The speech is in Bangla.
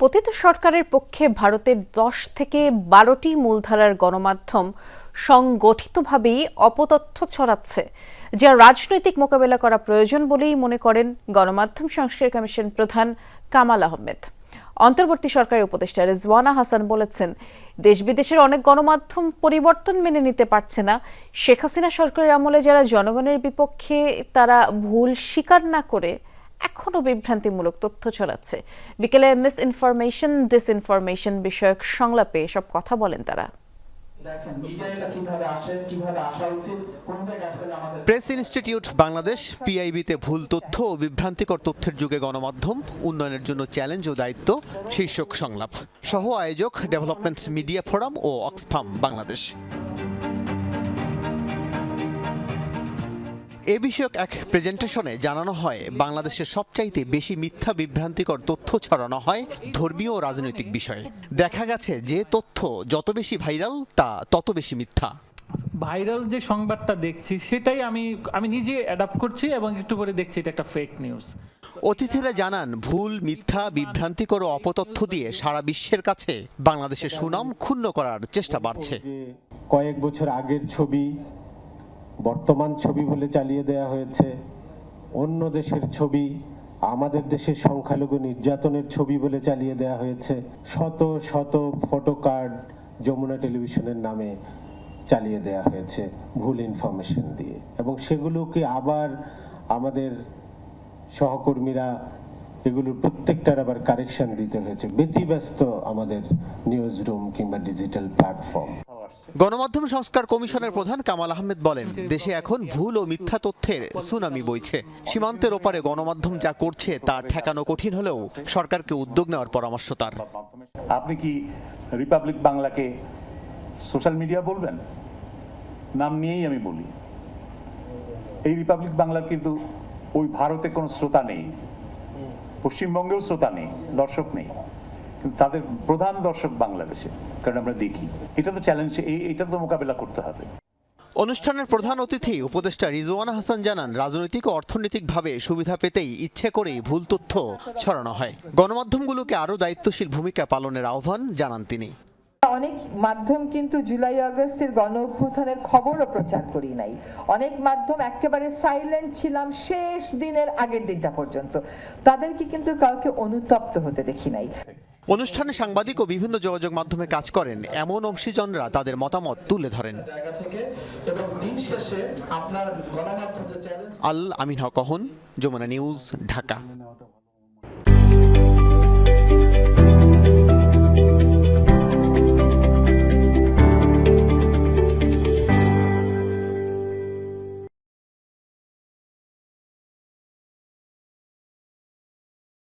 পতিত সরকারের পক্ষে ভারতের দশ থেকে বারোটি মূলধারার গণমাধ্যম সংগঠিতভাবেই অপতথ্য ছড়াচ্ছে, যা রাজনৈতিক মোকাবেলা করা প্রয়োজন বলেই মনে করেন গণমাধ্যম সংস্কার কমিশন প্রধান কামাল আহমেদ। অন্তর্বর্তী সরকারের উপদেষ্টা রেজওয়ানা হাসান বলেছেন, দেশ বিদেশের অনেক গণমাধ্যম পরিবর্তন মেনে নিতে পারছে না। শেখ হাসিনা সরকারের আমলে যারা জনগণের বিপক্ষে তারা ভুল স্বীকার না করে এখনও বিভ্রান্তিমূলক তথ্য ছড়াচ্ছে। বিকেলে মিস ইনফরমেশন ডিসইনফরমেশন বিষয়ক সংলাপে এসব কথা বলেন তারা। প্রেস ইনস্টিটিউট বাংলাদেশ পিআইবিতে ভুল তথ্য ও বিভ্রান্তিকর তথ্যের যুগে গণমাধ্যম উন্নয়নের জন্য চ্যালেঞ্জ ও দায়িত্ব শীর্ষক সংলাপ। সহ আয়োজক ডেভেলপমেন্ট মিডিয়া ফোরাম ও অক্সফাম বাংলাদেশ। এ বিষয়ক এক প্রেজেন্টেশনে জানানো হয় বাংলাদেশের সবচাইতে বেশি মিথ্যা বিভ্রান্তিকর তথ্য ছড়ানো হয় ধর্মীয় ও রাজনৈতিক বিষয়ে। দেখা গেছে যে তথ্য যত বেশি ভাইরাল তা তত বেশি মিথ্যা। ভাইরাল যে সংবাদটা দেখছি সেটাই আমি আমি নিজে অ্যাডাপ্ট করছি এবং একটু পরে দেখছি এটা একটা ফেক নিউজ অতিথিরা জানান ভুল মিথ্যা বিভ্রান্তিকর ও অপতথ্য দিয়ে সারা বিশ্বের কাছে বাংলাদেশের সুনাম ক্ষুণ্ণ করার চেষ্টা বাড়ছে। কয়েক বছর আগের ছবি বর্তমান ছবি বলে চালিয়ে দেওয়া হয়েছে। অন্য দেশের ছবি, আমাদের দেশের সংখ্যালঘু নির্যাতনের ছবি বলে চালিয়ে দেওয়া হয়েছে। শত শত ফটো কার্ড যমুনা টেলিভিশনের নামে চালিয়ে দেওয়া হয়েছে ভুল ইনফরমেশন দিয়ে। এবং সেগুলোকে আবার আমাদের সহকর্মীরা এগুলোর প্রত্যেকটার আবার কারেকশন দিতে হয়েছে। ব্যতিব্যস্ত আমাদের নিউজ রুম কিংবা ডিজিটাল প্ল্যাটফর্ম গণমাধ্যম সংস্কার কমিশনের প্রধান কামাল আহমেদ বলেন দেশে এখন ভুল ও মিথ্যা তথ্যের সুনামি বইছে। সীমান্তের ওপারে গণমাধ্যম যা করছে তা ঠেকানো কঠিন হলেও সরকারকে উদ্যোগ নেওয়ার পরামর্শ তার। আপনি কি রিপাবলিক বাংলাকে সোশ্যাল মিডিয়া বলবেন? নাম নিয়েই আমি বলি। এই রিপাবলিক বাংলার কিন্তু ওই ভারতে কোনো শ্রোতা নেই পশ্চিমবঙ্গেও শ্রোতা নেই দর্শক নেই। কিন্তু তাদের প্রধান দর্শক বাংলাদেশে কারণ আমরা দেখি। এটা তো চ্যালেঞ্জ এই এটা তো মোকাবেলা করতে হবে। অনুষ্ঠানের প্রধান অতিথি উপদেষ্টা রিজওয়ানা হাসান জানান রাজনৈতিক ও অর্থনৈতিকভাবে সুবিধা পেতেই ইচ্ছে করেই ভুল তথ্য ছড়ানো হয়। গণমাধ্যমগুলোকে আরও দায়িত্বশীল ভূমিকা পালনের আহ্বান জানান তিনি। অনেক মাধ্যম কিন্তু জুলাই আগস্টের গণ অভ্যুত্থানের খবরও প্রচার করি নাই। অনেক মাধ্যম একেবারে সাইলেন্ট ছিলাম শেষ দিনের আগের দিনটা পর্যন্ত। তাদেরকে কিন্তু কাউকে অনুতপ্ত হতে দেখি নাই। অনুষ্ঠানে সাংবাদিক ও বিভিন্ন যোগাযোগ মাধ্যমে কাজ করেন। এমন অংশীজনরা তাদের মতামত তুলে ধরেন। আল আমিন হক অহন যমুনা নিউজ ঢাকা।